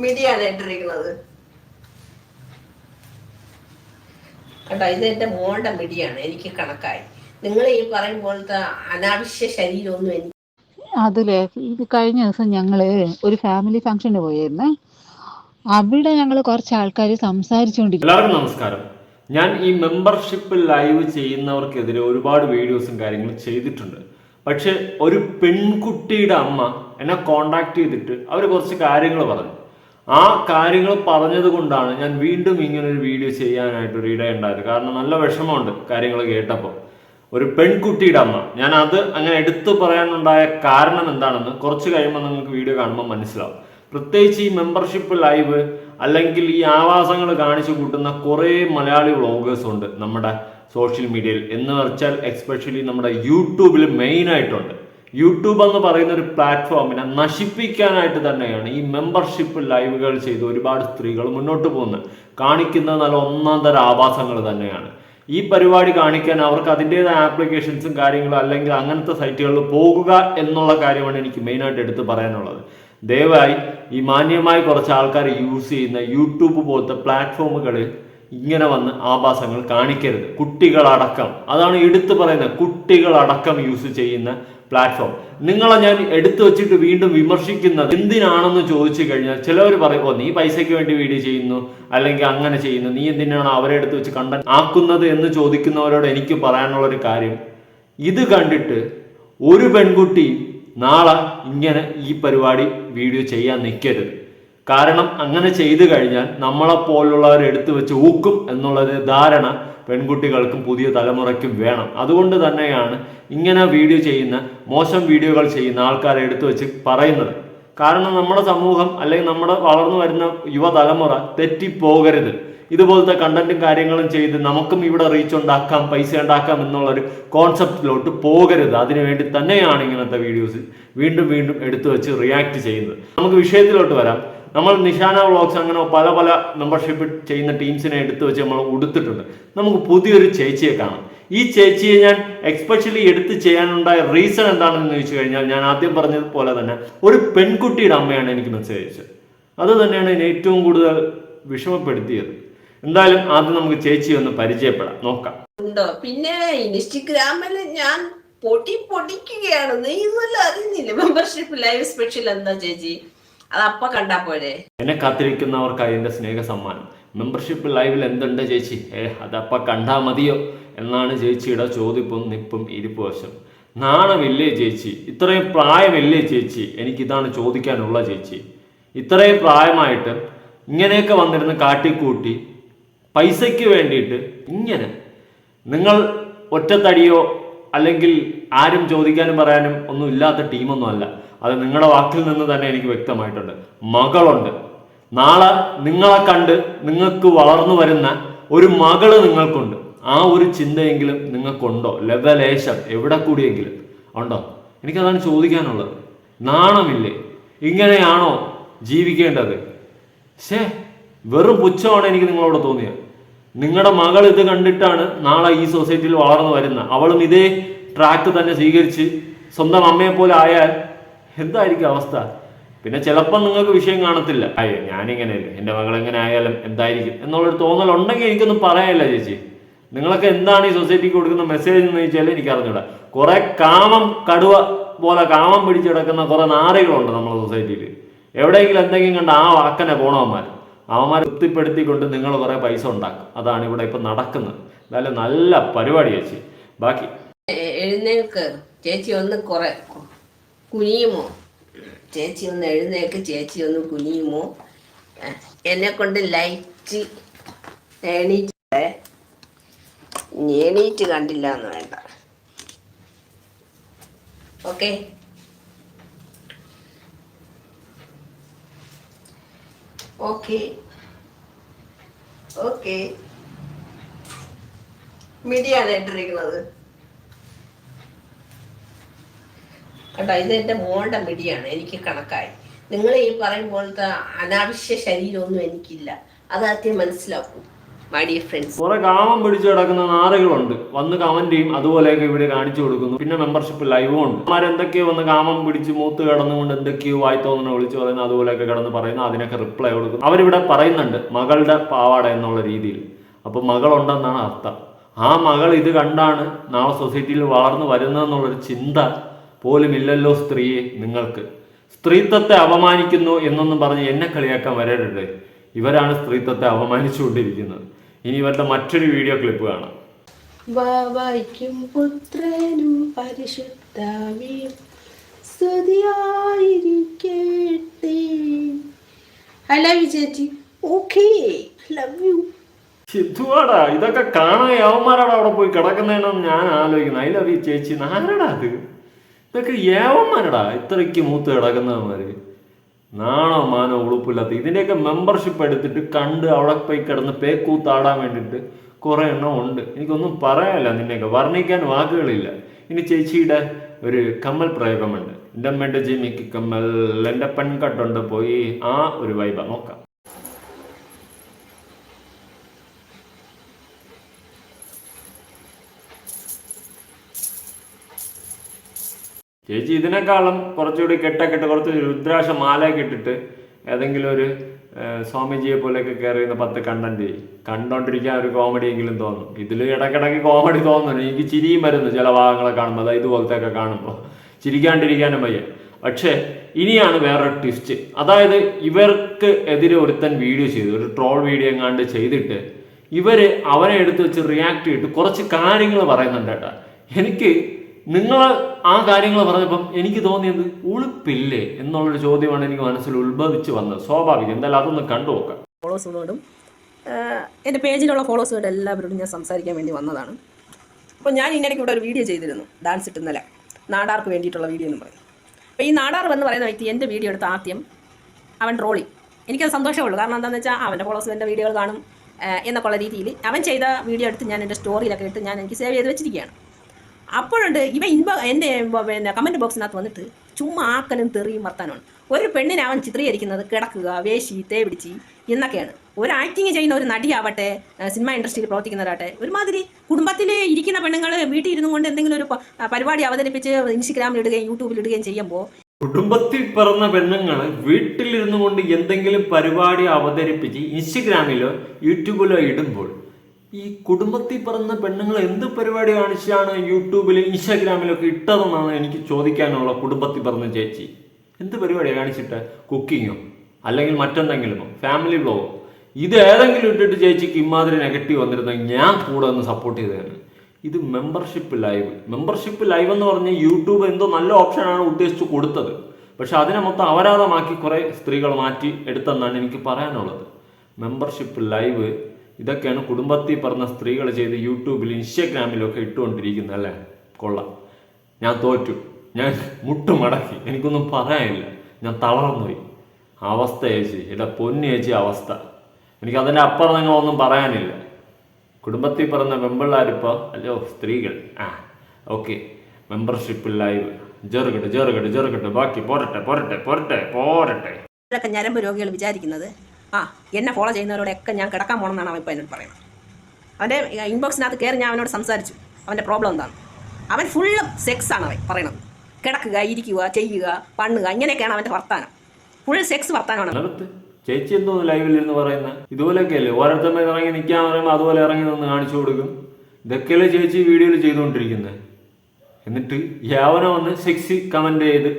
മിടിയാണ് ഇട്ടിരിക്കുന്നത് കേട്ടോ ഇത് എന്റെ മോളുടെ മിടിയാണ് എനിക്ക് കണക്കായി. നിങ്ങൾ ഈ പറയും പോലത്തെ അനാവശ്യ ശരീരമൊന്നും എനിക്ക് അതിലെ ഇത് കഴിഞ്ഞ ദിവസം ഞങ്ങൾ ഒരു ഫാമിലി ഫംഗ്ഷന് പോയിരുന്നു. അവിടെ ഞങ്ങൾ കുറച്ച് ആൾക്കാർ സംസാരിച്ചുകൊണ്ടിരിക്കും എല്ലാവർക്കും നമസ്കാരം. ഞാൻ ഈ മെമ്പർഷിപ്പ് ലൈവ് ചെയ്യുന്നവർക്കെതിരെ ഒരുപാട് വീഡിയോസും കാര്യങ്ങളും ചെയ്തിട്ടുണ്ട്. പക്ഷെ ഒരു പെൺകുട്ടിയുടെ അമ്മ എന്നെ കോണ്ടാക്ട് ചെയ്തിട്ട് അവർ കുറച്ച് കാര്യങ്ങൾ പറഞ്ഞു. ആ കാര്യങ്ങൾ പറഞ്ഞത് കൊണ്ടാണ് ഞാൻ വീണ്ടും ഇങ്ങനെ ഒരു വീഡിയോ ചെയ്യാനായിട്ട് ഒരു ഇടയുണ്ടായത് കാരണം നല്ല വിഷമമുണ്ട് കാര്യങ്ങൾ കേട്ടപ്പോൾ ഒരു പെൺകുട്ടിയുടെ അമ്മ. ഞാൻ അത് അങ്ങനെ എടുത്തു പറയാനുണ്ടായ കാരണം എന്താണെന്ന് കുറച്ച് കഴിയുമ്പോൾ നിങ്ങൾക്ക് വീഡിയോ കാണുമ്പോൾ മനസ്സിലാവും. പ്രത്യേകിച്ച് ഈ മെമ്പർഷിപ്പ് ലൈവ് അല്ലെങ്കിൽ ഈ ആവാസങ്ങൾ കാണിച്ചു കൂട്ടുന്ന കുറേ മലയാളി വ്ളോഗേഴ്സ് ഉണ്ട് നമ്മുടെ സോഷ്യൽ മീഡിയയിൽ എന്ന് വെച്ചാൽ എക്സ്പെഷ്യലി നമ്മുടെ യൂട്യൂബിൽ മെയിൻ ആയിട്ടുണ്ട്. യൂട്യൂബ് എന്ന് പറയുന്ന ഒരു പ്ലാറ്റ്ഫോമിനെ നശിപ്പിക്കാനായിട്ട് തന്നെയാണ് ഈ മെമ്പർഷിപ്പ് ലൈവുകൾ ചെയ്ത് ഒരുപാട് സ്ത്രീകൾ മുന്നോട്ട് പോകുന്നത്. കാണിക്കുന്നത് നല്ല ഒന്നാം തരം ആഭാസങ്ങൾ തന്നെയാണ്. ഈ പരിപാടി കാണിക്കാൻ അവർക്ക് അതിന്റെതായ ആപ്ലിക്കേഷൻസും കാര്യങ്ങളും അല്ലെങ്കിൽ അങ്ങനത്തെ സൈറ്റുകളിൽ പോകുക എന്നുള്ള കാര്യമാണ് എനിക്ക് മെയിനായിട്ട് എടുത്ത് പറയാനുള്ളത്. ദയവായി ഈ മാന്യമായി കുറച്ച് ആൾക്കാർ യൂസ് ചെയ്യുന്ന യൂട്യൂബ് പോലത്തെ പ്ലാറ്റ്ഫോമുകളിൽ ഇങ്ങനെ വന്ന് ആഭാസങ്ങൾ കാണിക്കരുത്. കുട്ടികളടക്കം. അതാണ് എടുത്തു പറയുന്നത്. കുട്ടികളടക്കം യൂസ് ചെയ്യുന്ന പ്ലാറ്റ്ഫോം നിങ്ങളെ ഞാൻ എടുത്തു വെച്ചിട്ട് വീണ്ടും വിമർശിക്കുന്നത് എന്തിനാണെന്ന് ചോദിച്ചു കഴിഞ്ഞാൽ ചിലവർ പറയും ഓ നീ പൈസയ്ക്ക് വേണ്ടി വീഡിയോ ചെയ്യുന്നു അല്ലെങ്കിൽ അങ്ങനെ ചെയ്യുന്നു. നീ എന്തിനാണ് അവരെ എടുത്ത് വെച്ച് കണ്ട ആക്കുന്നത് എന്ന് ചോദിക്കുന്നവരോട് എനിക്ക് പറയാനുള്ള ഒരു കാര്യം. ഇത് കണ്ടിട്ട് ഒരു പെൺകുട്ടി നാളെ ഇങ്ങനെ ഈ പരിപാടി വീഡിയോ ചെയ്യാൻ നിൽക്കരുത് കാരണം അങ്ങനെ ചെയ്തു കഴിഞ്ഞാൽ നമ്മളെ പോലുള്ളവർ എടുത്തു വെച്ച് ഊക്കും എന്നുള്ളൊരു ധാരണ പെൺകുട്ടികൾക്കും പുതിയ തലമുറയ്ക്കും വേണം. അതുകൊണ്ട് തന്നെയാണ് ഇങ്ങനെ വീഡിയോ ചെയ്യുന്ന മോശം വീഡിയോകൾ ചെയ്യുന്ന ആൾക്കാരെ എടുത്തു വെച്ച് പറയുന്നത്. കാരണം നമ്മുടെ സമൂഹം അല്ലെങ്കിൽ നമ്മുടെ വളർന്നു വരുന്ന യുവതലമുറ തെറ്റിപ്പോകരുത്. ഇതുപോലത്തെ കണ്ടന്റും കാര്യങ്ങളും ചെയ്ത് നമുക്കും ഇവിടെ റീച്ച് ഉണ്ടാക്കാം പൈസ ഉണ്ടാക്കാം എന്നുള്ളൊരു കോൺസെപ്റ്റിലോട്ട് പോകരുത്. അതിനുവേണ്ടി തന്നെയാണ് ഇങ്ങനത്തെ വീഡിയോസ് വീണ്ടും വീണ്ടും എടുത്തു വെച്ച് റിയാക്ട് ചെയ്യുന്നത്. നമുക്ക് വിഷയത്തിലോട്ട് വരാം. നമ്മൾ നിഷാന വ്ളോഗ്സ് അങ്ങനെ പല പല മെമ്പർഷിപ്പ് ചെയ്യുന്ന ടീംസിനെ എടുത്തു വെച്ച് നമ്മൾ ഉടുത്തിട്ടുണ്ട്. നമുക്ക് പുതിയൊരു ചേച്ചിയെ കാണാം. ഈ ചേച്ചിയെ ഞാൻ എക്സ്പെഷ്യലി എടുത്ത് ചെയ്യാനുണ്ടായ റീസൺ എന്താണെന്ന് ചോദിച്ചു കഴിഞ്ഞാൽ ഞാൻ ആദ്യം പറഞ്ഞതുപോലെ തന്നെ ഒരു പെൺകുട്ടിയുടെ അമ്മയാണ് എനിക്ക് മെസ്സേജ് അയച്ചത് അത് തന്നെയാണ് എന്നെ ഏറ്റവും കൂടുതൽ വിഷമപ്പെടുത്തിയത്. എന്തായാലും ആദ്യം നമുക്ക് ചേച്ചി ഒന്ന് പരിചയപ്പെടാം. നോക്കാം. ഉണ്ടോ? പിന്നെ ഇൻസ്റ്റഗ്രാമിൽ ഞാൻ പൊടി പൊടിക്കുകയാണ്. നീ ഇന്നല്ല അറിയുന്നില്ല? മെമ്പർഷിപ്പ് ലൈവ് സ്പെഷ്യൽ എന്താ ചേച്ചി? അത് കണ്ടാ പോരെ. എന്നെ കാത്തിരിക്കുന്നവർക്കായി എന്റെ സ്നേഹ സമ്മാനം മെമ്പർഷിപ്പ് ലൈവിൽ എന്തുണ്ട് ചേച്ചി? ഏ അതപ്പ കണ്ടാ മതിയോ? എന്നാണ് ചേച്ചിയുടെ ചോദിപ്പും നിപ്പും ഇരിപ്പ് വശം. നാണമില്ലേ ചേച്ചി? ഇത്രയും പ്രായമില്ലേ ചേച്ചി? എനിക്കിതാണ് ചോദിക്കാനുള്ള ചേച്ചി. ഇത്രയും പ്രായമായിട്ട് ഇങ്ങനെയൊക്കെ വന്നിരുന്ന് കാട്ടിക്കൂട്ടി പൈസയ്ക്ക് വേണ്ടിയിട്ട് ഇങ്ങനെ നിങ്ങൾ ഒറ്റത്തടിയോ അല്ലെങ്കിൽ ആരും ചോദിക്കാനും പറയാനും ഒന്നും ഇല്ലാത്ത ടീമൊന്നും അല്ല. അത് നിങ്ങളുടെ വാക്കിൽ നിന്ന് തന്നെ എനിക്ക് വ്യക്തമായിട്ടുണ്ട്. മകളുണ്ട്. നാളെ നിങ്ങളെ കണ്ട് നിങ്ങൾക്ക് വളർന്നു വരുന്ന ഒരു മകൾ നിങ്ങൾക്കുണ്ട്. ആ ഒരു ചിന്തയെങ്കിലും നിങ്ങൾക്കുണ്ടോ? ലവലേശം എവിടെ കൂടിയെങ്കിലും ഉണ്ടോ? എനിക്കതാണ് ചോദിക്കാനുള്ളത്. നാണമില്ലേ? ഇങ്ങനെയാണോ ജീവിക്കേണ്ടത്? ശേ വെറും പുച്ഛമാണ് എനിക്ക് നിങ്ങളോട് തോന്നിയത്. നിങ്ങളുടെ മകൾ ഇത് കണ്ടിട്ടാണ് നാളെ ഈ സൊസൈറ്റിയിൽ വളർന്നു വരുന്ന അവളും ഇതേ ട്രാക്ക് തന്നെ സ്വീകരിച്ച് സ്വന്തം അമ്മയെ പോലെ ആയാൽ എന്തായിരിക്കും അവസ്ഥ? പിന്നെ ചിലപ്പോൾ നിങ്ങൾക്ക് വിഷയം കാണത്തില്ല. അയ്യോ ഞാനിങ്ങനെയല്ലേ എന്റെ മകൾ എങ്ങനെ ആയാലും എന്തായിരിക്കും? എന്നുള്ളൊരു തോന്നൽ ഉണ്ടെങ്കിൽ എനിക്കൊന്നും പറയാനില്ല ചേച്ചി. നിങ്ങളൊക്കെ എന്താണ് ഈ സൊസൈറ്റിക്ക് കൊടുക്കുന്ന മെസ്സേജ് എന്ന് ചോദിച്ചാൽ എനിക്ക് അറിഞ്ഞൂടാ കുറെ കാമം കടുവ പോലെ കാമം പിടിച്ചു കിടക്കുന്ന കുറെ നാറികളുണ്ട് നമ്മുടെ സൊസൈറ്റിയിൽ. എവിടെയെങ്കിലും എന്തെങ്കിലും കണ്ട ആ വാക്കനെ പോണവന്മാർ അവന്മാരെ തൃപ്തിപ്പെടുത്തിക്കൊണ്ട് നിങ്ങൾ കുറെ പൈസ ഉണ്ടാക്കും. അതാണ് ഇവിടെ ഇപ്പം നടക്കുന്നത്. എന്തായാലും നല്ല പരിപാടി ചേച്ചി. ബാക്കി എഴുന്നേൽക്ക്. ചേച്ചി ഒന്ന് കുറെ കുനിയുമോ? ചേച്ചി ഒന്ന് എഴുന്നേക്ക് ചേച്ചി ഒന്ന് കുനിയുമോ എന്നെ കൊണ്ട് ലൈറ്റ് എണീറ്റ് എണീറ്റ് കണ്ടില്ല എന്ന് വേണ്ട. ഓക്കെ. ഓക്കെ. ഓക്കെ. മിടിയാണ് ഇട്ടിരിക്കുന്നത്. കേട്ടോ ഇത് എന്റെ മോളുടെ മിടിയാണ് എനിക്ക് കണക്കായി. നിങ്ങൾ ഈ പറയും പോലത്തെ അനാവശ്യ ശരീരമൊന്നും എനിക്കില്ല. അത് ആദ്യം മനസ്സിലാക്കൂ മൈ ഡിയർ ഫ്രണ്ട്സ് കുറെ കാമം പിടിച്ചു കിടക്കുന്ന നാറുകളുണ്ട്. വന്ന് കമന്റ് ചെയ്യും അതുപോലെയൊക്കെ ഇവിടെ കാണിച്ചു കൊടുക്കുന്നു. പിന്നെ മെമ്പർഷിപ്പ് ലൈവും ഉണ്ട്. അവരെന്തൊക്കെയോ വന്ന് കാമം പിടിച്ച് മൂത്ത് കിടന്നുകൊണ്ട് എന്തൊക്കെയോ വായി തോന്നുന്നു വിളിച്ചു പറയുന്നു അതുപോലെയൊക്കെ കിടന്ന് പറയുന്നു അതിനൊക്കെ റിപ്ലൈ കൊടുക്കുന്നു. അവരിവിടെ പറയുന്നുണ്ട് മകളുടെ പാവാട എന്നുള്ള രീതിയിൽ. അപ്പൊ മകളുണ്ടെന്നാണ് അർത്ഥം. ആ മകൾ ഇത് കണ്ടാണ് നാളെ സൊസൈറ്റിയിൽ വളർന്നു വരുന്നതെന്നുള്ളൊരു ചിന്ത പോലും ഇല്ലല്ലോ സ്ത്രീയെ നിങ്ങൾക്ക്. സ്ത്രീത്വത്തെ അപമാനിക്കുന്നു എന്നൊന്നും പറഞ്ഞ് എന്നെ കളിയാക്കാൻ വരരുത്. ഇവരാണ് സ്ത്രീത്വത്തെ അപമാനിച്ചുകൊണ്ടിരിക്കുന്നത്. ഇനി ഇവരുടെ മറ്റൊരു വീഡിയോ ക്ലിപ്പ് കാണാം. ബാബയ്ക്കും പുത്രനും പരിശുദ്ധാവിയും സ്തുതിയായിരിക്കട്ടെ ഐ ലവ് യു ചേച്ചി. ഓക്കേ ലവ് യു ചിത്തുവാടാ ഇതൊക്കെ കാണാൻ യവന്മാരാടാ അവിടെ പോയി കിടക്കുന്നതെന്നാണ് ഞാൻ ആലോചിക്കുന്നു. ഐ ലവ് യു ചേച്ചി. ആരടാ അത്? ഇതൊക്കെ യവന്മാരടാ. ഇത്രയ്ക്ക് മൂത്ത് കിടക്കുന്നവന്മാര്. നാണോ മാനോ ഉളുപ്പില്ലാത്ത ഇതിന്റെയൊക്കെ മെമ്പർഷിപ്പ് എടുത്തിട്ട് കണ്ട് അവിടെ പോയി കിടന്ന് പേക്കൂത്താടാൻ വേണ്ടിയിട്ട് കുറെ എണ്ണം ഉണ്ട്. എനിക്കൊന്നും പറയാനില്ല നിന്നെയൊക്കെ. വർണിക്കാൻ വാക്കുകളില്ല. ഇനി ചേച്ചിയുടെ ഒരു കമ്മൽ പ്രയോഗമുണ്ട്. എന്റെ അമ്മയുടെ ജിമിക്ക് കമ്മൽ. എന്റെ പെൺകട്ടുണ്ട് പോയി ആ ഒരു വൈബ നോക്കാം. ചേച്ചി ഇതിനേക്കാളും കുറച്ചുകൂടി കെട്ടക്കെട്ട് കുറച്ച് രുദ്രാക്ഷ മാലയൊക്കെ ഇട്ടിട്ട് ഏതെങ്കിലും ഒരു സ്വാമിജിയെ പോലെയൊക്കെ കയറി ഇരുന്ന് പത്ത് കണ്ടന്റ് കണ്ടോണ്ടിരിക്കാൻ ഒരു കോമഡി എങ്കിലും തോന്നും. ഇതിൽ ഇടക്കിടക്ക് കോമഡി തോന്നുന്നു എനിക്ക് ചിരിയും വരുന്നു ചില ഭാഗങ്ങളെ കാണുമ്പോൾ അതായത് ഇതുപോലത്തെ ഒക്കെ കാണുമ്പോൾ. ചിരിക്കാണ്ടിരിക്കാനും വയ്യ. പക്ഷേ ഇനിയാണ് വേറൊരു ട്വിസ്റ്റ് അതായത് ഇവർക്ക് എതിരെ ഒരുത്തൻ വീഡിയോ ചെയ്തു. ഒരു ട്രോൾ വീഡിയോ എങ്ങാണ്ട് ചെയ്തിട്ട് ഇവർ അവനെ എടുത്ത് വെച്ച് റിയാക്ട് ചെയ്തിട്ട് കുറച്ച് കാര്യങ്ങൾ പറയുന്നുണ്ട് കേട്ടോ. എനിക്ക് നിങ്ങൾ ആ കാര്യങ്ങൾ പറഞ്ഞപ്പം എനിക്ക് തോന്നിയത് ഉളുപ്പില്ലേ എന്നുള്ളൊരു ചോദ്യമാണ് എനിക്ക് മനസ്സിൽ ഉത്ഭവിച്ച് വന്നത്. സ്വാഭാവികം. എന്തായാലും അതൊന്ന് കണ്ടു നോക്കാം. ഫോളോസുകളോടും എന്റെ പേജിലുള്ള ഫോളോസുകളുടെ എല്ലാവരോടും ഞാൻ സംസാരിക്കാൻ വേണ്ടി വന്നതാണ്. അപ്പോൾ ഞാൻ ഇതിനിടയ്ക്ക് ഇവിടെ ഒരു വീഡിയോ ചെയ്തിരുന്നു. ഡാൻസ് ഇട്ടുന്നല്ല നാടാർക്ക് വേണ്ടിയിട്ടുള്ള വീഡിയോ എന്ന് പറയും. അപ്പോൾ ഈ നാടാർ എന്ന് പറയുന്ന വ്യക്തി എന്റെ വീഡിയോ എടുത്ത ആദ്യം അവൻ ട്രോളി. എനിക്കത് സന്തോഷമുള്ളൂ കാരണം എന്താണെന്ന് വെച്ചാൽ അവന്റെ ഫോളോസ് എന്റെ വീഡിയോകൾ കാണും എന്നൊക്കെയുള്ള രീതിയിൽ അവൻ ചെയ്ത വീഡിയോ എടുത്ത് ഞാൻ എന്റെ സ്റ്റോറിയിലൊക്കെ ഇട്ട് ഞാൻ എനിക്ക് സേവ് ചെയ്ത് വെച്ചിരിക്കുകയാണ്. അപ്പോഴുണ്ട് ഇവ ഇൻബ എന്റെ പിന്നെ കമന്റ് ബോക്സിനകത്ത് വന്നിട്ട് ചുമ്മാ ആക്കലും തെറിയും വർത്താനമാണ്. ഒരു പെണ്ണിനെ അവൻ ചിത്രീകരിക്കുന്നത് കിടക്കുക വേശി തേ പിടിച്ച് എന്നൊക്കെയാണ്. ഒരു ആക്ടിങ് ചെയ്യുന്ന ഒരു നടിയാവട്ടെ സിനിമ ഇൻഡസ്ട്രിയിൽ പ്രവർത്തിക്കുന്നവരാട്ടെ ഒരുമാതിരി കുടുംബത്തിൽ ഇരിക്കുന്ന പെണ്ണുങ്ങൾ വീട്ടിൽ ഇരുന്നു കൊണ്ട് എന്തെങ്കിലും ഒരു പരിപാടി അവതരിപ്പിച്ച് ഇൻസ്റ്റഗ്രാമിൽ ഇടുകയും യൂട്യൂബിൽ ഇടുകയും ചെയ്യുമ്പോൾ കുടുംബത്തിൽ പിറന്ന പെണ്ണുങ്ങൾ വീട്ടിലിരുന്നു കൊണ്ട് എന്തെങ്കിലും പരിപാടി അവതരിപ്പിച്ച് ഇൻസ്റ്റഗ്രാമിലോ യൂട്യൂബിലോ ഇടുമ്പോൾ ഈ കുടുംബത്തിൽ പിറന്ന പെണ്ണുങ്ങൾ എന്ത് പരിപാടി കാണിച്ചാണ് യൂട്യൂബിലും ഇൻസ്റ്റാഗ്രാമിലൊക്കെ ഇട്ടതെന്നാണ് എനിക്ക് ചോദിക്കാനുള്ള കുടുംബത്തിൽ പിറന്ന ചേച്ചി. എന്ത് പരിപാടിയാണ് കാണിച്ചിട്ട്? കുക്കിങ്ങോ? അല്ലെങ്കിൽ മറ്റെന്തെങ്കിലുമോ? ഫാമിലി ബ്ലോഗോ? ഇത് ഏതെങ്കിലും ഇട്ടിട്ട് ചേച്ചിക്ക് ഇമാതിരി നെഗറ്റീവ് വന്നിരുന്നെങ്കിൽ ഞാൻ കൂടെ ഒന്ന് സപ്പോർട്ട് ചെയ്തതാണ് ഇത് മെമ്പർഷിപ്പ് ലൈവ് മെമ്പർഷിപ്പ് ലൈവ് എന്ന് പറഞ്ഞ് യൂട്യൂബ് എന്തോ നല്ല ഓപ്ഷനാണ് ഉദ്ദേശിച്ച് കൊടുത്തത്. പക്ഷെ അതിനെ മൊത്തം അപരാധമാക്കി കുറേ സ്ത്രീകൾ മാറ്റി എടുത്തെന്നാണ് എനിക്ക് പറയാനുള്ളത്. മെമ്പർഷിപ്പ് ലൈവ് ഇതൊക്കെയാണ് കുടുംബത്തിൽ പറഞ്ഞ സ്ത്രീകൾ ചെയ്ത് യൂട്യൂബിൽ ഇൻസ്റ്റാഗ്രാമിലും ഒക്കെ ഇട്ടുകൊണ്ടിരിക്കുന്നത് അല്ലേ? കൊള്ളാം. ഞാൻ തോറ്റു. ഞാൻ മുട്ടുമടക്കി എനിക്കൊന്നും പറയാനില്ല. ഞാൻ തളർന്നുപോയി. അവസ്ഥ ചേച്ചി. എന്റെ പൊന്നു ചേച്ചി അവസ്ഥ. എനിക്ക് അതിന്റെ അപ്പുറം നിങ്ങളൊന്നും പറയാനില്ല. കുടുംബത്തിൽ പറഞ്ഞ വെമ്പിള്ളാരിപ്പോൾ അല്ലോ സ്ത്രീകൾ. ആ ഓക്കെ. Membership live. ജെറുകട്ടെ ജെറുകട്ടെ ജെറുകട്ടെ. ബാക്കി പോരട്ടെ പോരട്ടെ പോരട്ടെ പോരട്ടെ. ഞരമ്പ് രോഗികൾ വിചാരിക്കുന്നത്. ആ എന്നെ ഫോളോ ചെയ്യുന്നവരോടൊക്കെ ഞാൻ കിടക്കാൻ പോകണമെന്നാണ് അവൻ ഇപ്പോൾ എന്നോട് പറയുന്നത്. അവന്റെ ഇൻബോക്സിനകത്ത് കയറി ഞാൻ അവനോട് സംസാരിച്ചു. അവന്റെ പ്രോബ്ലം എന്താണ്? അവൻ ഫുള്ള് സെക്സ് ആണ് അവൻ പറയണത്. കിടക്കുക ഇരിക്കുക ചെയ്യുക പണ്ണുക ഇങ്ങനെയൊക്കെയാണ് അവന്റെ വർത്താനം. ഫുൾ സെക്സ് വർത്താനമാണ് ചേച്ചി എന്തോന്ന് ലൈവിൽ ഇരുന്ന് പറയുന്നത് ഇതുപോലെയൊക്കെയല്ലേ ഓരോരുത്തർ ഇറങ്ങി നിൽക്കാൻ പറയുമ്പോൾ അതുപോലെ ഇറങ്ങി നിന്ന് കാണിച്ചു കൊടുക്കും. ഇതൊക്കെയല്ലേ ചേച്ചി വീഡിയോയിൽ ചെയ്തുകൊണ്ടിരിക്കുന്നത് എന്നിട്ട് യാവന വന്ന് സെക്സി കമന്റ് ചെയ്ത്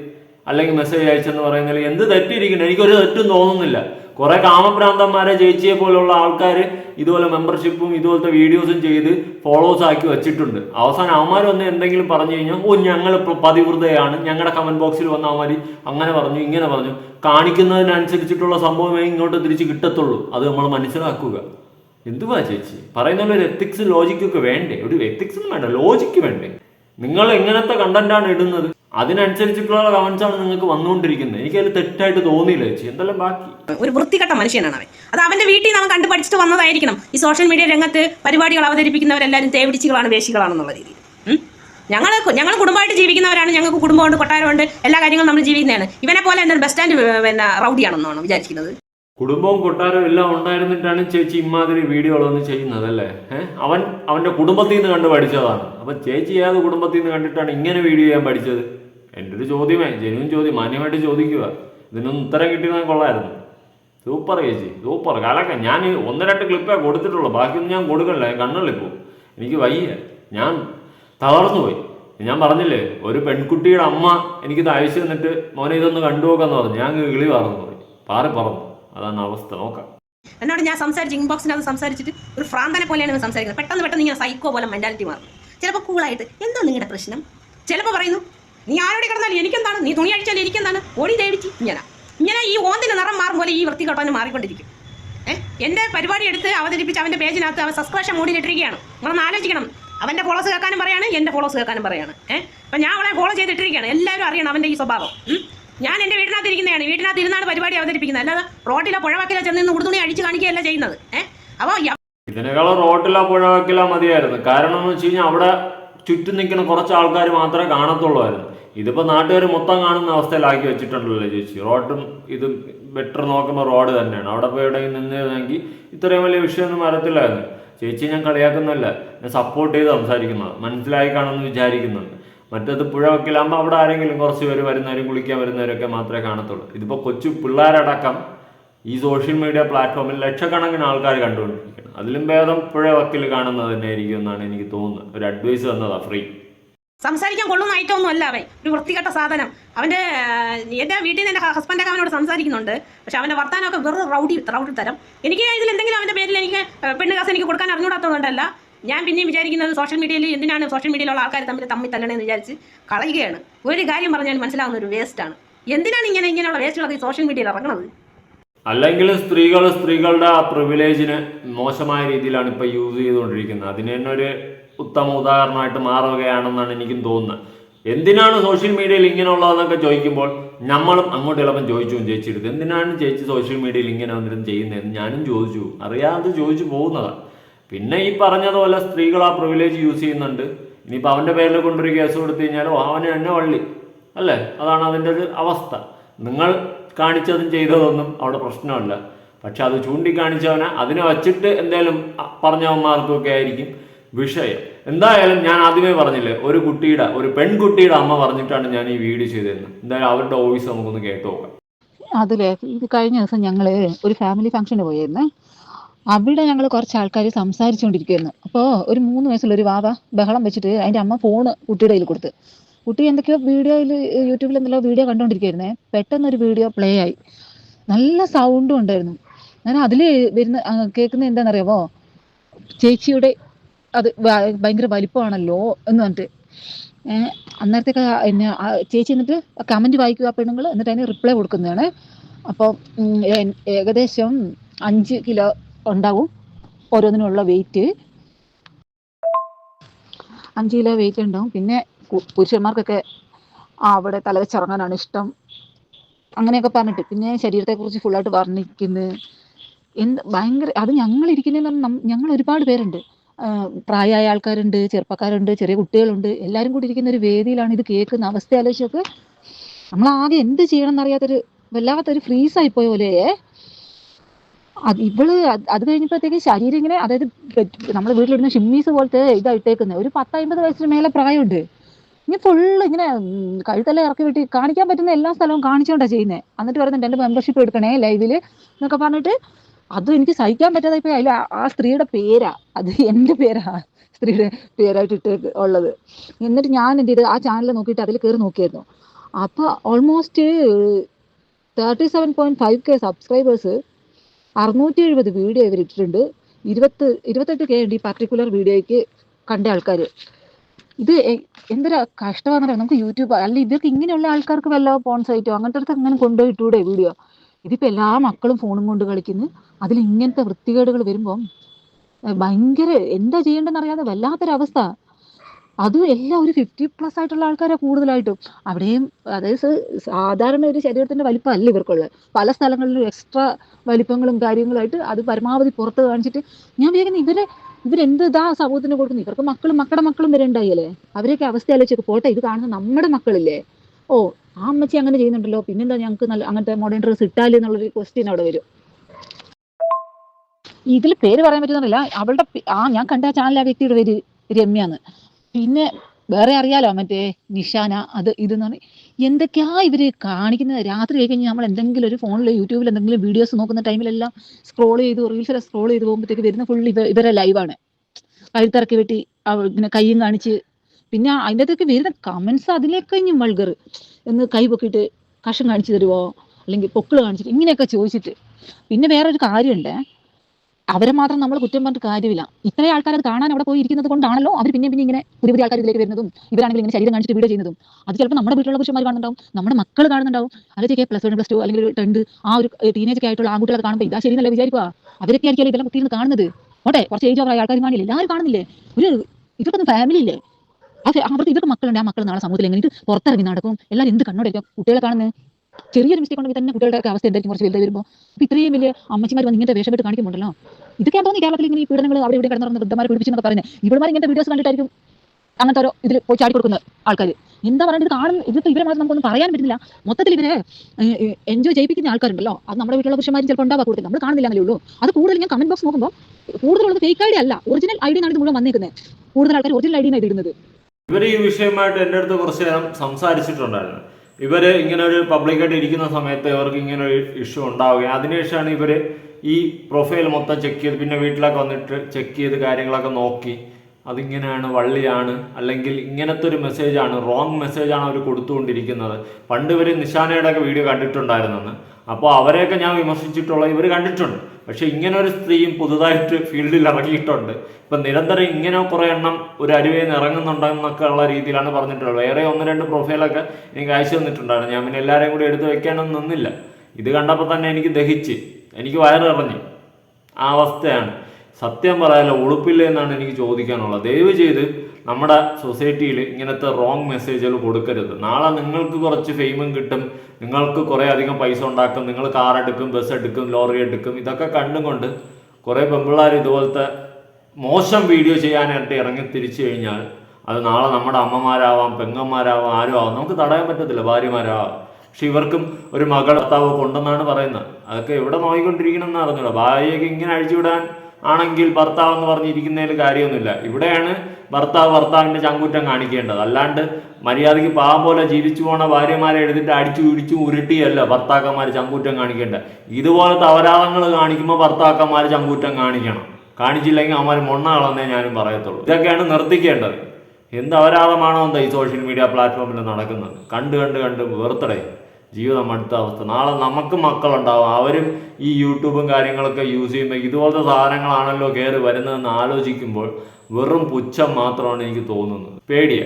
അല്ലെങ്കിൽ മെസ്സേജ് അയച്ചെന്ന് പറയുന്നതിൽ എന്ത് തെറ്റിയിരിക്കുന്നു? എനിക്കൊരു തെറ്റും തോന്നുന്നില്ല. കുറെ കാമഭ്രാന്തന്മാരെ ജയിച്ചേ പോലുള്ള ആൾക്കാർ ഇതുപോലെ മെമ്പർഷിപ്പും ഇതുപോലത്തെ വീഡിയോസും ചെയ്ത് ഫോളോസ് ആക്കി വെച്ചിട്ടുണ്ട്. അവസാനം അവന്മാർ വന്ന് എന്തെങ്കിലും പറഞ്ഞു കഴിഞ്ഞാൽ ഓ ഞങ്ങൾ പതിവൃതയാണ് ഞങ്ങളുടെ കമന്റ് ബോക്സിൽ വന്ന അവന്മാർ അങ്ങനെ പറഞ്ഞു ഇങ്ങനെ പറഞ്ഞു. കാണിക്കുന്നതിനനുസരിച്ചിട്ടുള്ള സംഭവമേ ഇങ്ങോട്ട് തിരിച്ച് കിട്ടത്തുള്ളൂ. അത് നമ്മൾ മനസ്സിലാക്കുക. എന്തുവാ ചേച്ചി? പറയുന്നുള്ള ഒരു എത്തിക്സ് ലോജിക്കൊക്കെ വേണ്ടേ? ഒരു എത്തിക്സും വേണ്ട ലോജിക്ക് വേണ്ടേ? നിങ്ങൾ എങ്ങനത്തെ കണ്ടന്റാണ് ഇടുന്നത്? അതിനനുസരിച്ചിട്ടുള്ള കമന്റ്സ് ആണ് നിങ്ങൾക്ക് വന്നുകൊണ്ടിരിക്കുന്നത്. എനിക്ക് അതിൽ തെറ്റായിട്ട് തോന്നിയില്ല ചേച്ചി. എന്തെല്ലാം ബാക്കി? ഒരു വൃത്തികെട്ട മനുഷ്യനാണ് അവൻ. അത് അവന്റെ വീട്ടിൽ നിന്ന് അവൻ കണ്ടു പഠിച്ചിട്ട് വന്നതായിരിക്കണം. ഈ സോഷ്യൽ മീഡിയ രംഗത്ത് പരിപാടികൾ അവതരിപ്പിക്കുന്നവരെല്ലാവരും തേവിടിച്ചുകളാണ് വേശികളാണെന്നുള്ള രീതി ഞങ്ങൾ ഞങ്ങൾ കുടുംബമായിട്ട് ജീവിക്കുന്നവരാണ് ഞങ്ങൾക്ക് കുടുംബമുണ്ട് കൊട്ടാരമുണ്ട് എല്ലാ കാര്യങ്ങളും നമ്മൾ ജീവിക്കുന്നതാണ്. ഇവനെ പോലെ എന്താണ് ബസ് സ്റ്റാൻഡ് പിന്നെ റൗഡിയാണെന്നാണ് വിചാരിക്കുന്നത്. കുടുംബവും കൊട്ടാരവും എല്ലാം ഉണ്ടായിരുന്നിട്ടാണ് ചേച്ചി ഇമാതിരി വീഡിയോകളൊന്ന് ചെയ്യുന്നത് അല്ലേ അവൻ അവന്റെ കുടുംബത്തിൽ നിന്ന് കണ്ട് പഠിച്ചതാണ് അപ്പൊ ചേച്ചി ഏത് കുടുംബത്തിൽ നിന്ന് കണ്ടിട്ടാണ് ഇങ്ങനെ വീഡിയോ ചെയ്യാൻ പഠിച്ചത്? എന്റെ ഒരു ചോദ്യമേ ജനുവൻ ചോദ്യം മാന്യമായിട്ട് ചോദിക്കുക. ഇതിനൊന്നും ഉത്തരം കിട്ടിയിരുന്നാൽ കൊള്ളായിരുന്നു. സൂപ്പർ ചേച്ചി സൂപ്പർ. കാലക്ക ഞാൻ ഒന്ന് രണ്ട് ക്ലിപ്പേ കൊടുത്തിട്ടുള്ളൂ. ബാക്കിയൊന്നും ഞാൻ കൊടുക്കണില്ല ഞാൻ കണ്ണുള്ളിപ്പോ എനിക്ക് വയ്യ. ഞാൻ തളർന്നു പോയി. ഞാൻ പറഞ്ഞില്ലേ ഒരു പെൺകുട്ടിയുടെ അമ്മ എനിക്കിത് അയച്ചു തന്നിട്ട് മോനെ ഇതൊന്ന് കണ്ടുപോക്കാന്ന് പറഞ്ഞു. ഞാൻ കിളി പറന്നു പോയി. പാറി പറന്നു. അതാണ് അവസ്ഥ. നോക്കാം. എന്നോട് ഞാൻ സംസാരിച്ച് ഇൻബോക്സിനകത്ത് സംസാരിച്ചിട്ട് ഒരു ഫ്രാന്തനെ പോലെയാണ് സംസാരിക്കുന്നത്. പെട്ടെന്ന് പെട്ടെന്ന് ഇങ്ങനെ സൈക്കോ പോലെ മെന്റാലിറ്റി മാറും ചിലപ്പോൾ കൂളായിട്ട് എന്താ നിങ്ങളുടെ പ്രശ്നം? ചിലപ്പോൾ പറയുന്നു നീ ആരോടെ കിടന്നാലും എനിക്കെന്താണ്? നീ തുണി അഴിച്ചാൽ എനിക്കെന്താണ്? ഓടി തേടിച്ച് ഇങ്ങനെ. ഇങ്ങനെ ഈ ഓന്തിന്റെ നിറം മാറും പോലെ ഈ വൃത്തി കെട്ടവന് മാറിക്കൊണ്ടിരിക്കും. ഏഹ് എന്റെ പരിപാടി എടുത്ത് അവതരിപ്പിച്ച് അവന്റെ പേജിനകത്ത് അവൻ സബ്സ്ക്രിപ്ഷൻ മൂടിയിട്ടിരിക്കുകയാണ് നിങ്ങളൊന്ന് ആലോചിക്കണം. അവന്റെ ഫോളോസ് കേൾക്കാനും പറയാണ് എന്റെ ഫോളോസ് കേൾക്കാനും പറയാണ്. ഏഹ് അപ്പം ഞാൻ അവളെ ഫോളോ ചെയ്തിട്ടിരിക്കുകയാണ്. എല്ലാവരും അറിയണം അവന്റെ ഈ സ്വഭാവം. ഞാൻ എന്റെ വീടിനകത്ത് ഇരിക്കുന്നതാണ് വീടിനകത്ത് ഇരുന്നാണ് പരിപാടി അവതരിപ്പിക്കുന്നത്. അല്ലാതെ റോട്ടിലോ പുഴവക്കിലോ ചെന്ന് നിന്ന് ഉടുതുണി അടിച്ച് കാണിക്കുകയല്ല ചെയ്യുന്നത്. ഏഹ് അപ്പോൾ ഇതിനേക്കാളും റോട്ടിലോ പുഴവക്കിലോ മതിയായിരുന്നു. കാരണം എന്ന് വെച്ച് കഴിഞ്ഞാൽ അവിടെ ചുറ്റും നിൽക്കുന്ന കുറച്ച് ആൾക്കാർ മാത്രമേ കാണത്തുള്ളൂ കാണത്തുള്ളായിരുന്നു. ഇതിപ്പോ നാട്ടുകാർ മൊത്തം കാണുന്ന അവസ്ഥയിലാക്കി വെച്ചിട്ടുണ്ടല്ലോ ചേച്ചി. റോഡും ഇത് ബെറ്റർ നോക്കുമ്പോൾ റോഡ് തന്നെയാണ്. അവിടെ പോയി എവിടെയെങ്കിലും നിന്നിരുന്നെങ്കിൽ ഇത്രയും വലിയ വിഷയമൊന്നും വരത്തില്ലായിരുന്നു. ചേച്ചി ഞാൻ കളിയാക്കുന്നല്ല ഞാൻ സപ്പോർട്ട് ചെയ്ത് സംസാരിക്കുന്നത്. മനസ്സിലായി കാണുമെന്ന് വിചാരിക്കുന്നുണ്ട്. മറ്റത് പുഴ വെക്കലാകുമ്പോൾ അവിടെ ആരെങ്കിലും കുറച്ച് പേര് വരുന്നവരും കുളിക്കാൻ വരുന്നവരൊക്കെ മാത്രമേ കാണത്തുള്ളൂ. ഇതിപ്പോൾ കൊച്ചു പിള്ളേരടക്കം ഈ സോഷ്യൽ മീഡിയ പ്ലാറ്റ്ഫോമിൽ ലക്ഷക്കണക്കിന് ആൾക്കാർ കണ്ടുകൊണ്ടിരിക്കുകയാണ്. അതിലും ഭേദം പുഴ വക്കിൽ കാണുന്നത് തന്നെ ആയിരിക്കും എന്നാണ് എനിക്ക് തോന്നുന്നത്. ഒരു അഡ്വൈസ് തന്നതാണ് ഫ്രീ സംസാരിക്കാൻ കൊള്ളുന്ന ഐറ്റം ഒന്നും അല്ല അവൻ. ഒരു വൃത്തികെട്ട സാധനം. അവന്റെ എന്റെ വീട്ടിൽ നിന്ന് എന്റെ ഹസ്ബൻഡൊക്കെ അവനോട് സംസാരിക്കുന്നുണ്ട്. പക്ഷെ അവന്റെ വർത്താനമൊക്കെ വെറുതെ റൗഡി റൗഡി തരം. എനിക്ക് ഇതിൽ എന്തെങ്കിലും അവന്റെ പേരിൽ എനിക്ക് പെണ്ണ് കാസ് എനിക്ക് കൊടുക്കാൻ അറിഞ്ഞുകൂടാത്തതുകൊണ്ടല്ല. ഞാൻ പിന്നെയും വിചാരിക്കുന്നത് സോഷ്യൽ മീഡിയയിൽ എന്തിനാണ് സോഷ്യൽ മീഡിയയിലുള്ള ആൾക്കാർ തമ്മിൽ തമ്മിൽ തല്ലണമെന്ന് വിചാരിച്ച് കളയുകയാണ്. ഒരു കാര്യം പറഞ്ഞാൽ മനസ്സിലാവുന്ന ഒരു വേസ്റ്റാണ് എന്തിനാണ് ഇങ്ങനെ ഇങ്ങനെയുള്ള വേസ്റ്റുകളൊക്കെ സോഷ്യൽ മീഡിയയിൽ ഇറങ്ങുന്നത് അല്ലെങ്കിൽ സ്ത്രീകൾ സ്ത്രീകളുടെ ആ പ്രിവിലേജിന് മോശമായ രീതിയിലാണ് ഇപ്പൊ യൂസ് ചെയ്തുകൊണ്ടിരിക്കുന്നത്. അതിന് തന്നെ ഒരു ഉത്തമ ഉദാഹരണമായിട്ട് മാറുകയാണെന്നാണ് എനിക്കും തോന്നുന്നത്. എന്തിനാണ് സോഷ്യൽ മീഡിയയിൽ ഇങ്ങനെയുള്ളതെന്നൊക്കെ ചോദിക്കുമ്പോൾ നമ്മളും അങ്ങോട്ട് ഇളപ്പം ചോദിച്ചു ചേച്ചിയെടുത്ത് എന്തിനാണ് ചേച്ചി സോഷ്യൽ മീഡിയയിൽ ഇങ്ങനെ വന്നിരുന്ന് ചെയ്യുന്നതെന്ന് ഞാനും ചോദിച്ചു അറിയാതെ ചോദിച്ചു പോകുന്നതാണ് പിന്നെ ഈ പറഞ്ഞതുപോലെ സ്ത്രീകൾ ആ പ്രിവിലേജ് യൂസ് ചെയ്യുന്നുണ്ട്. ഇനിയിപ്പോൾ അവന്റെ പേരിൽ കൊണ്ടൊരു കേസ് കൊടുത്തു കഴിഞ്ഞാലോ അവന് എന്നെ വള്ളി അല്ലേ? അതാണ് അതിന്റെ ഒരു അവസ്ഥ. നിങ്ങൾ കാണിച്ചതും ചെയ്തതൊന്നും അവിടെ പ്രശ്നമല്ല. പക്ഷെ അത് ചൂണ്ടിക്കാണിച്ചവനെ അതിനെ വച്ചിട്ട് എന്തേലും അ- പറഞ്ഞവന്മാർക്കൊക്കെ ആയിരിക്കും. വിഷയം. എന്തായാലും ഞാൻ ആദ്യമേ പറഞ്ഞില്ലേ ഒരു കുട്ടിയുടെ ഒരു പെൺകുട്ടിയുടെ അമ്മ പറഞ്ഞിട്ടാണ് ഞാൻ ഈ വീഡിയോ ചെയ്തിരുന്നത് എന്തായാലും അവരുടെ വോയിസ് നമുക്കൊന്ന് കേട്ടു നോക്കാം. അതിലെ ഇത് കഴിഞ്ഞ ദിവസം ഞങ്ങൾ ഒരു ഫാമിലി ഫംഗ്ഷന് പോയിരുന്നേ അവിടെ ഞങ്ങൾ കുറച്ച് ആൾക്കാർ സംസാരിച്ചുകൊണ്ടിരിക്കുന്നു അപ്പോൾ ഒരു മൂന്ന് വയസ്സുള്ള ഒരു വാവ ബഹളം വെച്ചിട്ട് അതിന്റെ അമ്മ ഫോണ് കുട്ടിയുടെ കയ്യിൽ കൊടുത്ത്. കുട്ടി എന്തൊക്കെയോ വീഡിയോയിൽ യൂട്യൂബിൽ എന്തെല്ലോ വീഡിയോ കണ്ടുകൊണ്ടിരിക്കുകയായിരുന്നേ പെട്ടെന്ന് ഒരു വീഡിയോ പ്ലേ ആയി. നല്ല സൗണ്ടും ഉണ്ടായിരുന്നു. ഞാൻ അതിൽ വരുന്ന കേൾക്കുന്നത് എന്താണെന്നറിയാമോ? ചേച്ചിയുടെ അത് ഭയങ്കര വലിപ്പമാണല്ലോ എന്ന് പറഞ്ഞിട്ട്. അന്നേരത്തേക്ക് എന്നെ ചേച്ചി എന്നിട്ട് കമന്റ് വായിക്കുക പെണ്ണുങ്ങൾ എന്നിട്ട് അതിന് റിപ്ലൈ കൊടുക്കുന്നതാണ്. അപ്പോൾ ഏകദേശം അഞ്ച് കിലോ ഉണ്ടാവും ഓരോന്നിനുള്ള വെയിറ്റ് അഞ്ച് കിലോ വെയിറ്റ് ഉണ്ടാവും. പിന്നെ പുരുഷന്മാർക്കൊക്കെ അവിടെ തലവെച്ചിറങ്ങാനാണ് ഇഷ്ടം. അങ്ങനെയൊക്കെ പറഞ്ഞിട്ട്. പിന്നെ ശരീരത്തെക്കുറിച്ച് ഫുള്ളായിട്ട് വർണിക്കുന്നു. എന്ത് ഭയങ്കര അത് ഞങ്ങൾ ഇരിക്കുന്ന ഞങ്ങൾ ഒരുപാട് പേരുണ്ട്. പ്രായമായ ആൾക്കാരുണ്ട് ചെറുപ്പക്കാരുണ്ട് ചെറിയ കുട്ടികളുണ്ട്. എല്ലാവരും കൂടി ഇരിക്കുന്ന ഒരു വേദിയിലാണ് ഇത് കേൾക്കുന്ന അവസ്ഥ ആലോചിച്ചൊക്കെ നമ്മൾ ആകെ എന്ത് ചെയ്യണം എന്നറിയാത്തൊരു വല്ലാത്തൊരു ഫ്രീസ് പോയ പോലെയേ. അത് ഇവൾ അത് കഴിഞ്ഞപ്പോഴത്തേക്ക് ശരീരം ഇങ്ങനെ അതായത് നമ്മുടെ വീട്ടിലിടുന്ന ഷിമ്മീസ് പോലത്തെ ഇതായിട്ടേക്കുന്നത് ഒരു പത്തമ്പത് വയസ്സിന് മേലെ പ്രായമുണ്ട്. ഇനി ഫുള്ള് ഇങ്ങനെ കഴുത്തെല്ലാം ഇറക്കി വിട്ട് കാണിക്കാൻ പറ്റുന്ന എല്ലാ സ്ഥലവും കാണിച്ചുകൊണ്ടാണ് ചെയ്യുന്നത് എന്നിട്ട് പറയുന്നുണ്ട് എന്റെ മെമ്പർഷിപ്പ് എടുക്കണേ ലൈവിൽ എന്നൊക്കെ പറഞ്ഞിട്ട് അതും എനിക്ക് സഹിക്കാൻ പറ്റാതെ ഇപ്പൊ അതിൽ ആ സ്ത്രീയുടെ പേരാ. അത് എന്റെ പേരാ. സ്ത്രീയുടെ പേരായിട്ട് ഇട്ട് ഉള്ളത്. എന്നിട്ട് ഞാൻ എന്ത് ചെയ്ത്? ആ ചാനൽ നോക്കിയിട്ട് അതിൽ കയറി നോക്കിയായിരുന്നു. അപ്പൊ almost thirty seven point five K subscribers അറുന്നൂറ്റി എഴുപത് വീഡിയോ ഇവർ ഇട്ടിട്ടുണ്ട്. ഇരുപത്തി ഇരുപത്തെട്ട് കെ ഉണ്ട് ഈ പർട്ടിക്കുലർ വീഡിയോയ്ക്ക് കണ്ട ആൾക്കാർ ഇത് എന്തൊരു കഷ്ടമാണെന്ന് പറയാം നമുക്ക് യൂട്യൂബ് അല്ല ഇതൊക്കെ ഇങ്ങനെയുള്ള ആൾക്കാർക്ക് വല്ല പോൺ സൈറ്റോ അങ്ങനത്തെ അടുത്ത് അങ്ങനെ കൊണ്ടുപോയി ഇട്ടൂടെ വീഡിയോ ഇതിപ്പോൾ എല്ലാ മക്കളും ഫോണും കൊണ്ട് കളിക്കുന്നു. അതിൽ ഇങ്ങനത്തെ വൃത്തികേടുകൾ വരുമ്പം ഭയങ്കര എന്താ ചെയ്യേണ്ടതെന്ന് അറിയാതെ വല്ലാത്തൊരവസ്ഥ. അത് എല്ലാം ഒരു ഫിഫ്റ്റി പ്ലസ് ആയിട്ടുള്ള ആൾക്കാരാണ് കൂടുതലായിട്ടും. അവിടെയും അതായത് സാധാരണ ഒരു ശരീരത്തിന്റെ വലിപ്പമല്ല ഇവർക്കുള്ളത്. പല സ്ഥലങ്ങളിലും എക്സ്ട്രാ വലിപ്പങ്ങളും കാര്യങ്ങളായിട്ട് അത് പരമാവധി പുറത്ത് കാണിച്ചിട്ട് ഞാൻ വിചാരിക്കുന്നത് ഇവരെ ഇവരെന്ത് ഇതാ സമൂഹത്തിന് കൊടുക്കുന്നു? ഇവർക്ക് മക്കളും മക്കളുടെ മക്കളും വരെ ഉണ്ടായില്ലേ? അവരെയൊക്കെ അവസ്ഥ ആലോചിച്ചൊക്കെ പോട്ടെ ഇത് കാണുന്ന നമ്മുടെ മക്കളില്ലേ? ഓ ആ അമ്മച്ചി അങ്ങനെ ചെയ്യുന്നുണ്ടല്ലോ. പിന്നെന്താ ഞങ്ങൾക്ക് നല്ല അങ്ങനത്തെ മോഡേൺ ഡ്രസ് ഇട്ടാലേ എന്നുള്ളൊരു ക്വസ്റ്റ്യൻ അവിടെ വരും. ഇതിൽ പേര് പറയാൻ പറ്റുന്നില്ല അവളുടെ ആ ഞാൻ കണ്ട ചാനൽ ആ വ്യക്തിയുടെ പേര് രമ്യാന്ന് പിന്നെ വേറെ അറിയാലോ മറ്റേ നിഷാന അത് ഇതെന്ന് പറഞ്ഞ് എന്തൊക്കെയാ ഇവർ കാണിക്കുന്നത്? രാത്രി ആയി കഴിഞ്ഞാൽ നമ്മൾ എന്തെങ്കിലും ഒരു ഫോണിൽ യൂട്യൂബിൽ എന്തെങ്കിലും വീഡിയോസ് നോക്കുന്ന ടൈമിലെല്ലാം സ്ക്രോൾ ചെയ്ത് റീൽസിലെ സ്ക്രോൾ ചെയ്ത് പോകുമ്പോഴത്തേക്ക് വരുന്ന ഫുൾ ഇവ ഇവരെ ലൈവാണ് കഴുത്തിറക്കി വെട്ടി ഇങ്ങനെ കയ്യും കാണിച്ച് പിന്നെ അതിന്റെ അകത്തൊക്കെ വരുന്ന കമൻസ് അതിലേക്ക് കഴിഞ്ഞ് വൾഗർ എന്ന് കൈ പൊക്കിയിട്ട് കഷം കാണിച്ചു തരുമോ അല്ലെങ്കിൽ പൊക്കിൾ കാണിച്ചിട്ട് ഇങ്ങനെയൊക്കെ ചോദിച്ചിട്ട്. പിന്നെ വേറൊരു കാര്യമുണ്ട്. അവരെ മാത്രം നമ്മൾ കുറ്റം പറഞ്ഞിട്ട് കാര്യമില്ല. ഇത്രയും ആൾക്കാർ അത് കാണാൻ അവിടെ പോയി ഇരിക്കുന്നത് കൊണ്ടാണല്ലോ അവർ പിന്നെ പിന്നെ ഇങ്ങനെ പുതിയ പുതിയ ആൾക്കാർ ഇതിലേക്ക് വരുന്നതും ഇവരാണെങ്കിൽ ഇങ്ങനെ ശരീരം കാണിച്ചിട്ട് വീഡിയോ ചെയ്യുന്നതും. അത് ചിലപ്പോൾ നമ്മുടെ വീട്ടിലുള്ള പുരുഷന്മാർ കാണുന്നുണ്ടാവും. നമ്മുടെ മക്കൾ കാണുന്നുണ്ടാവും. അതൊക്കെ പ്ലസ് വൺ പ്ലസ് ടു അല്ലെങ്കിൽ ടെൻത്ത് ആ ഒരു ടീനേജ് ഒക്കെ ആയിട്ടുള്ള ആൺകുട്ടികളൊക്കെ കാണുമ്പോൾ ഇതാ ശരി എന്നല്ല വിചാരിക്കുക അവരൊക്കെ ആയിരിക്കും ഇതെല്ലാം കുത്തിയിരുന്ന് കാണുന്നത്? ഓട്ടെ കുറച്ച് ഏജ് ഓവറായ ആൾക്കാർ കാണില്ലേ? എല്ലാവരും കാണുന്നില്ലേ? ഒരു ഇവർക്കൊന്നും ഫാമിലി ഇല്ലേ? അതെ അവർക്ക് ഇതൊക്കെ മക്കളുണ്ട്. ആ മക്കൾ നാളെ സമൂഹത്തിൽ എങ്ങനെ പുറത്തിറങ്ങി നടക്കും? എല്ലാവരും എന്ത് കണ്ണോടായിരിക്കും കുട്ടികളെ കാണുന്നത് ചെറിയൊരു മിസ്റ്റേക്ക് ഉണ്ടെങ്കിൽ തന്നെ കുട്ടികളുടെ അവസ്ഥ എന്തായിരിക്കും കുറച്ച് വലുതായി വരുമ്പോൾ ഇത്രയും വലിയ അമ്മച്ചിമാർ വന്ന് ഇങ്ങനത്തെ വേഷപ്പെട്ട് കാണിക്കുന്നുണ്ടല്ലോ ഇതൊക്കെ തോന്നി കേരളത്തിൽ ഇങ്ങനെ ഈ പീഡനങ്ങൾ അവിടെ ഇവിടെ കിടന്നു വൃദ്ധമാരെ പീഡിപ്പിച്ചെന്നൊക്കെ പറയുന്നത് ഇവന്മാർ ഇങ്ങനത്തെ വീഡിയോസ് കണ്ടിട്ടായിരിക്കും അങ്ങനത്തെ ഓരോ ഇതിൽ പോയി ചാടി കൊടുക്കുന്ന ആൾക്കാർ എന്താ പറയുന്നത് ഇത് കാണും. ഇതിപ്പോൾ ഇവരെ മാത്രം നമുക്കൊന്നും പറയാൻ പറ്റുന്നില്ല. മൊത്തത്തിൽ ഇവരെ എൻജോയ് ചെയ്യിപ്പിക്കുന്ന ആൾക്കാരുണ്ടല്ലോ. അത് നമ്മുടെ വീട്ടിലുള്ള പുരുഷന്മാരും ചിലപ്പോൾ ഉണ്ടാവാ കൂടുതൽ. നമ്മൾ കാണുന്നില്ല എന്നല്ലേ ഉള്ളൂ. അത് കൂടുതൽ ഞാൻ കമന്റ് ബോക്സ് നോക്കുമ്പോൾ കൂടുതലുള്ളത് ഫേക്ക് ഐ ഡി അല്ല. ഒറിജിനൽ ഐ ആണ് ഇത് മുഴുവൻ വന്നേക്കുന്നത് കൂടുതൽ ആൾക്കാർ ഒറിജിനൽ ഐ ഡി ആണ് ഇടുന്നത്. ഇവർ ഈ വിഷയമായിട്ട് എന്റെ അടുത്ത് കുറച്ച് നേരം സംസാരിച്ചിട്ടുണ്ടായിരുന്നു. ഇവർ ഇങ്ങനെ ഒരു പബ്ലിക്കായിട്ട് ഇരിക്കുന്ന സമയത്ത് ഇവർക്ക് ഇങ്ങനെ ഒരു ഇഷ്യൂ ഉണ്ടാവുകയും അതിനുശേഷമാണ് ഇവർ ഈ പ്രൊഫൈൽ മൊത്തം ചെക്ക് ചെയ്ത് പിന്നെ വീട്ടിലൊക്കെ വന്നിട്ട് ചെക്ക് ചെയ്ത് കാര്യങ്ങളൊക്കെ നോക്കി. അതിങ്ങനെയാണ് വള്ളിയാണ് അല്ലെങ്കിൽ ഇങ്ങനത്തെ ഒരു മെസ്സേജാണ് റോങ് മെസ്സേജാണ് അവർ കൊടുത്തുകൊണ്ടിരിക്കുന്നത്. പണ്ട് ഇവർ നിശാനയുടെ ഒക്കെ വീഡിയോ കണ്ടിട്ടുണ്ടായിരുന്നെന്ന്. അപ്പോൾ അവരെയൊക്കെ ഞാൻ വിമർശിച്ചിട്ടുള്ള ഇവർ കണ്ടിട്ടുണ്ട്. പക്ഷെ ഇങ്ങനെ ഒരു സ്ത്രീയും പുതുതായിട്ട് ഫീൽഡിൽ ഇറങ്ങിയിട്ടുണ്ട്. ഇപ്പം നിരന്തരം ഇങ്ങനെ കുറേ എണ്ണം ഒരു അരുവയിൽ നിന്ന് ഇറങ്ങുന്നുണ്ടെന്നൊക്കെ ഉള്ള രീതിയിലാണ് പറഞ്ഞിട്ടുള്ളത്. വേറെ ഒന്ന് രണ്ട് പ്രൊഫൈലൊക്കെ എനിക്ക് അയച്ചു തന്നിട്ടുണ്ടായിരുന്നു. ഞാൻ പിന്നെ എല്ലാവരെയും കൂടി എടുത്ത് വെക്കാനൊന്നും നിന്നില്ല. ഇത് കണ്ടപ്പോൾ തന്നെ എനിക്ക് ദഹിച്ച് എനിക്ക് വയറിറങ്ങി ആ അവസ്ഥയാണ്. സത്യം പറയാനുള്ള ഉളുപ്പില്ല എന്നാണ് എനിക്ക് ചോദിക്കാനുള്ളത്. ദയവ് ചെയ്ത് നമ്മുടെ സൊസൈറ്റിയിൽ ഇങ്ങനത്തെ റോങ് മെസ്സേജുകൾ കൊടുക്കരുത്. നാളെ നിങ്ങൾക്ക് കുറച്ച് ഫെയിമും കിട്ടും നിങ്ങൾക്ക് കുറേ അധികം പൈസ ഉണ്ടാക്കും നിങ്ങൾ കാർ എടുക്കും ബസ് എടുക്കും ലോറി എടുക്കും ഇതൊക്കെ കണ്ടും കൊണ്ട് കുറേ പെമ്പിള്ളാർ ഇതുപോലത്തെ മോശം വീഡിയോ ചെയ്യാനായിട്ട് ഇറങ്ങി തിരിച്ചു കഴിഞ്ഞാൽ അത് നാളെ നമ്മുടെ അമ്മമാരാവാം പെങ്ങന്മാരാവാം ആരും ആവാം. നമുക്ക് തടയാൻ പറ്റത്തില്ല ഭാര്യമാരാവാം. പക്ഷെ ഇവർക്കും ഒരു മകൾ ഭർത്താവ് കൊണ്ടെന്നാണ് പറയുന്നത്. അതൊക്കെ എവിടെ നോയിക്കൊണ്ടിരിക്കണം എന്ന് അറിഞ്ഞൂടാ. ഭാര്യയൊക്കെ ഇങ്ങനെ അഴിച്ചുവിടാൻ ആണെങ്കിൽ ഭർത്താവ് എന്ന് പറഞ്ഞിരിക്കുന്നതിൽ കാര്യമൊന്നുമില്ല. ഇവിടെയാണ് ഭർത്താവ് ഭർത്താവിന്റെ ചങ്കൂറ്റം കാണിക്കേണ്ടത്. അല്ലാണ്ട് മര്യാദയ്ക്ക് പാവം പോലെ ജീവിച്ചു പോണ ഭാര്യമാരെ എടുത്തിട്ട് അടിച്ചു ഇടിച്ചു ഉരുട്ടിയല്ല ഭർത്താക്കന്മാർ ചങ്കൂറ്റം കാണിക്കേണ്ടത്. ഇതുപോലത്തെ അപരാധങ്ങൾ കാണിക്കുമ്പോൾ ഭർത്താക്കന്മാർ ചങ്കൂറ്റം കാണിക്കണം. കാണിച്ചില്ലെങ്കിൽ അവന്മാർ മൊണ്ണ കളന്നേ ഞാനും പറയത്തുള്ളൂ. ഇതൊക്കെയാണ് നിർത്തിക്കേണ്ടത്. എന്ത് അപരാധമാണോ എന്താ ഈ സോഷ്യൽ മീഡിയ പ്ലാറ്റ്ഫോമിൽ നടക്കുന്നത്? കണ്ട് കണ്ട് കണ്ട് വെറുത്തടേ ജീവിതം അടുത്ത അവസ്ഥ. നാളെ നമുക്ക് മക്കളുണ്ടാവും. അവരും ഈ യൂട്യൂബും കാര്യങ്ങളൊക്കെ യൂസ് ചെയ്യുമ്പോൾ ഇതുപോലത്തെ സാധനങ്ങളാണല്ലോ കയറി വരുന്നതെന്ന് ആലോചിക്കുമ്പോൾ വെറും പുച്ഛം മാത്രമാണ് എനിക്ക് തോന്നുന്നത്. പേടിയാ.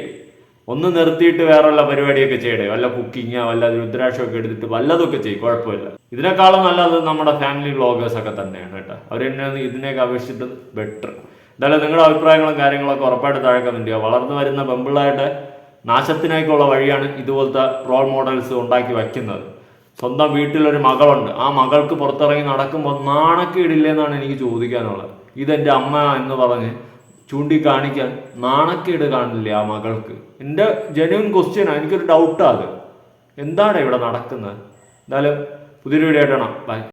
ഒന്ന് നിർത്തിയിട്ട് വേറെ വല്ല പരിപാടിയൊക്കെ ചെയ്യടേ. വല്ല കുക്കിങ്ങോ വല്ല രുദ്രാക്ഷമൊക്കെ എടുത്തിട്ട് വല്ലതൊക്കെ ചെയ്യും. കുഴപ്പമില്ല. ഇതിനേക്കാളും നല്ലത് നമ്മുടെ ഫാമിലി വ്ളോഗേഴ്സൊക്കെ തന്നെയാണ് കേട്ടോ. അവർ തന്നെ ഇതിനെയൊക്കെ അപേക്ഷിച്ചിട്ട് ബെറ്റർ എന്തായാലും നിങ്ങളുടെ അഭിപ്രായങ്ങളും കാര്യങ്ങളൊക്കെ ഉറപ്പായിട്ട് താഴെ കമന്റ് ചെയ്യുക. വളർന്നു വരുന്ന പെമ്പിള്ളായിട്ട് നാശത്തിനേക്കുള്ള വഴിയാണ് ഇതുപോലത്തെ റോൾ മോഡൽസ് ഉണ്ടാക്കി വയ്ക്കുന്നത്. സ്വന്തം വീട്ടിലൊരു മകളുണ്ട്. ആ മകൾക്ക് പുറത്തിറങ്ങി നടക്കുമ്പോൾ നാണക്കേടില്ലെന്നാണ് എനിക്ക് ചോദിക്കാനുള്ളത്. ഇതെന്റെ അമ്മ എന്ന് പറഞ്ഞ് ചൂണ്ടിക്കാണിക്കാൻ നാണക്കേട് കാണില്ലേ ആ മകൾക്ക്? എന്റെ ജെന്യൂൻ ക്വസ്റ്റ്യനാണ് എനിക്കൊരു ഡൗട്ടാണ് അത്. എന്താണ് ഇവിടെ നടക്കുന്നത്? എന്തായാലും പുതിയൊരു വീഡിയോ ആയിട്ടാണ് ബൈ